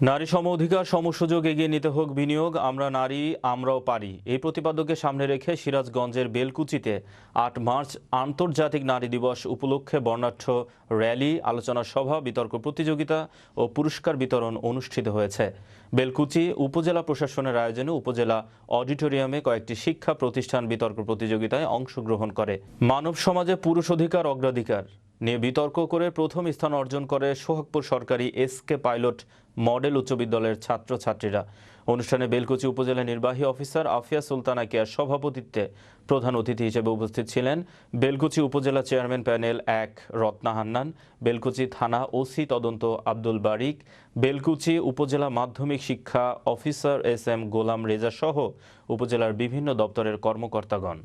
নারী সম অধিকার, সমসুযোগ এগিয়ে নিতে হোক বিনিয়োগ, আমরা নারী, আমরাও পারি। এই প্রতিপাদ্যকে সামনে রেখে সিরাজগঞ্জের বেলকুচিতে আট মার্চ আন্তর্জাতিক নারী দিবস উপলক্ষে বর্ণাঢ্য র্যালি, আলোচনা সভা, বিতর্ক প্রতিযোগিতা ও পুরস্কার বিতরণ অনুষ্ঠিত হয়েছে। বেলকুচি উপজেলা প্রশাসনের আয়োজনে উপজেলা অডিটোরিয়ামে কয়েকটি শিক্ষা প্রতিষ্ঠান বিতর্ক প্রতিযোগিতায় অংশগ্রহণ করে। মানব সমাজে পুরুষ অধিকার, অগ্রাধিকার নিয়ে বিতর্ক করে প্রথম স্থান অর্জন করে সোহাগপুর সরকারি এসকে পাইলট মডেল উচ্চ বিদ্যালয়ের ছাত্রছাত্রীরা। অনুষ্ঠানে বেলকুচি উপজেলা নির্বাহী অফিসার আফিয়া সুলতানা কেয়ার সভাপতিত্বে প্রধান অতিথি হিসেবে উপস্থিত ছিলেন বেলকুচি উপজেলা চেয়ারম্যান প্যানেল এক রত্না হান্নান, বেলকুচি থানা ওসি তদন্ত আব্দুল বারিক, বেলকুচি উপজেলা মাধ্যমিক শিক্ষা officer S M Golam Reza সহ উপজেলার বিভিন্ন দপ্তরের কর্মকর্তাগণ।